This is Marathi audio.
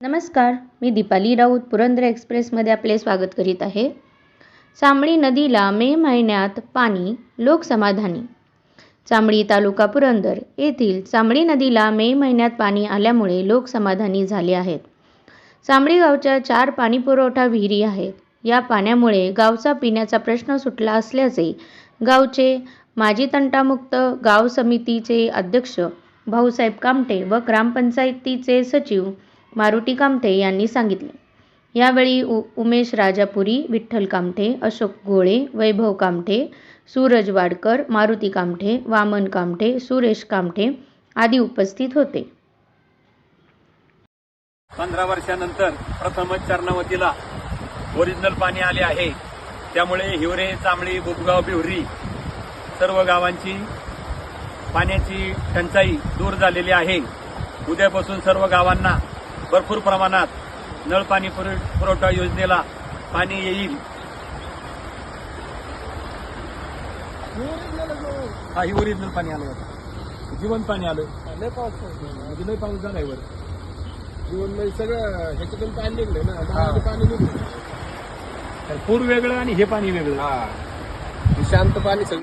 नमस्कार मी दीपाली राऊत पुरंदर एक्सप्रेसमध्ये आपले स्वागत करीत आहे. चांबळी नदीला मे महिन्यात पाणी लोकसमाधानी चांबळी तालुका पुरंदर येथील चांबळी नदीला मे महिन्यात पाणी आल्यामुळे लोक समाधानी झाले आहेत. चांबळी गावच्या चार पाणीपुरवठा विहिरी आहेत. या पाण्यामुळे गावचा पिण्याचा प्रश्न सुटला असल्याचे गावचे माजी तंटामुक्त गाव समितीचे अध्यक्ष भाऊसाहेब कामटे व ग्रामपंचायतीचे सचिव मारुती कामठे यांनी सांगितले. यावेळी उ उमेश राजापुरी विठ्ठल कामठे अशोक गोळे वैभव कामठे सूरज वाडकर मारुती कामठे वामन कामठे सुरेश कामठे आदी उपस्थित होते. पंधरा वर्षानंतर प्रथमच चरणावतीला ओरिजिनल पाणी आले आहे. त्यामुळे हिवरे चांबळी बोपगाव बिवरी सर्व गावांची पाण्याची टंचाई दूर झालेली आहे. उद्यापासून सर्व गावांना भरपूर प्रमाणात नळ पाणी पुर- पुरवठा योजनेला पाणी येईल. हा ही ओरिजिनल पाणी आलं होतं जीवन पाणी आलं. लय पाऊस म्हणजे लय पाऊस झालाय वर. जीवन म्हणजे सगळं ह्याच्यातून पाणी निघलं ना. नळाचं पाणी निघलं पूर वेगळं आणि हे पाणी वेगळं. हा. शांत पाणी सगळं.